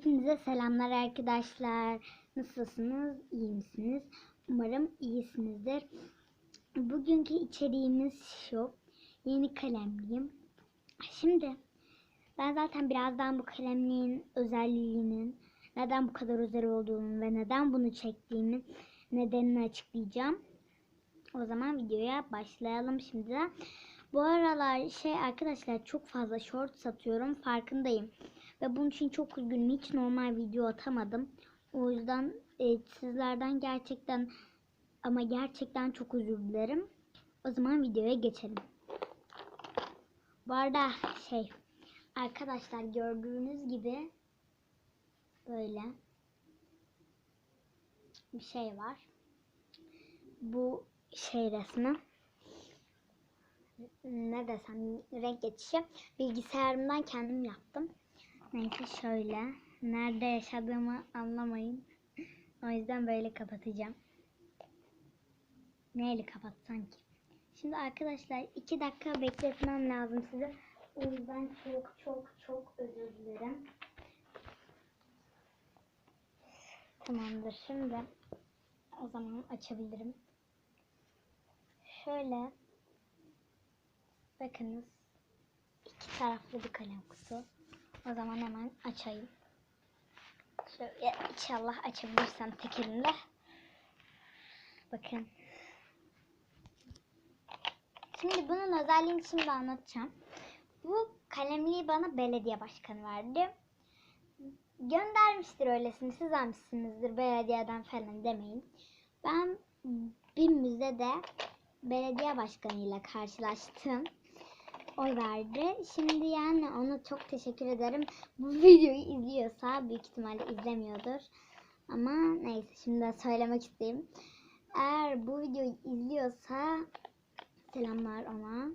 Hepinize selamlar arkadaşlar. Nasılsınız? İyi misiniz? Umarım iyisinizdir. Bugünkü içeriğimiz şu. Yeni kalemliyim. Şimdi ben zaten birazdan bu kalemliğin özelliğinin neden bu kadar özel olduğunu ve neden bunu çektiğimin nedenini açıklayacağım. O zaman videoya başlayalım şimdiden. Bu aralar şey arkadaşlar çok fazla short satıyorum farkındayım. Ve bunun için çok üzgünüm. Hiç normal video atamadım. O yüzden e, sizlerden gerçekten ama gerçekten çok özür dilerim. O zaman videoya geçelim. Bu arada şey arkadaşlar gördüğünüz gibi böyle bir şey var. Bu şey resmi ne desem renk geçişi bilgisayarımdan kendim yaptım. Neyse şöyle. Nerede yaşadığımı anlamayın. O yüzden böyle kapatacağım. Neyle kapatsam ki? Şimdi arkadaşlar iki dakika bekletmem lazım size. O yüzden çok çok çok özür dilerim. Tamamdır. Şimdi o zaman açabilirim. Şöyle bakınız iki taraflı bir kalem kutu. O zaman hemen açayım. Şöyle inşallah açabilirsem tek. Bakın. Şimdi bunun özelliğini şimdi anlatacağım. Bu kalemliği bana belediye başkanı verdi. Göndermiştir öylesini siz almışsınızdır belediyeden falan demeyin. Ben bir müzede belediye başkanıyla karşılaştım oy verdi. Şimdi yani ona çok teşekkür ederim. Bu videoyu izliyorsa büyük ihtimalle izlemiyordur. Ama neyse şimdi söylemek isteyeyim. Eğer bu videoyu izliyorsa selamlar ona.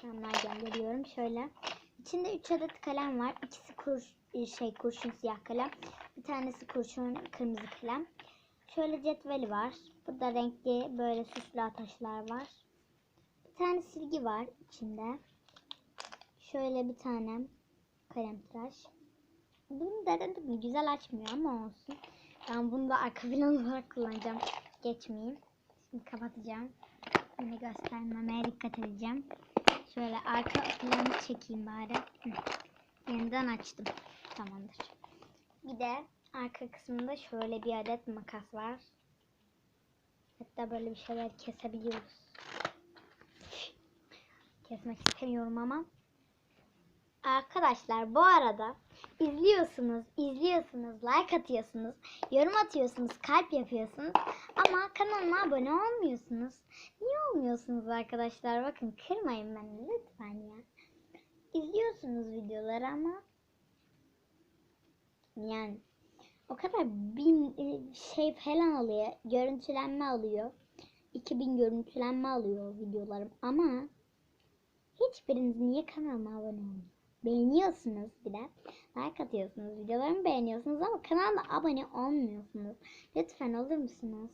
Selamlar gönderiyorum. Şöyle. İçinde 3 adet kalem var. İkisi kur, şey kurşun siyah kalem. Bir tanesi kurşun kırmızı kalem. Şöyle cetveli var. Burada renkli böyle süslü ataşlar var. Bir tane silgi var içinde. Şöyle bir tane kalem tıraş. Bunu denedim mi? Güzel açmıyor ama olsun. Ben bunu da arka plan olarak kullanacağım. Geçmeyeyim. Şimdi kapatacağım. Yine göstermemeye dikkat edeceğim. Şöyle arka planı çekeyim bari. Yeniden açtım. Tamamdır. Bir de arka kısmında şöyle bir adet makas var. Hatta böyle bir şeyler kesebiliyoruz. Kesmek istemiyorum ama. Arkadaşlar bu arada izliyorsunuz, izliyorsunuz, like atıyorsunuz, yorum atıyorsunuz, kalp yapıyorsunuz ama kanalıma abone olmuyorsunuz. Niye olmuyorsunuz arkadaşlar? Bakın kırmayın beni lütfen ya. İzliyorsunuz videoları ama yani o kadar bin e, şey falan alıyor, görüntülenme alıyor. 2000 görüntülenme alıyor videolarım ama hiçbiriniz niye kanalıma abone olmuyor? Beğeniyorsunuz bir de. Like atıyorsunuz. Videolarımı beğeniyorsunuz ama kanalıma abone olmuyorsunuz. Lütfen olur musunuz?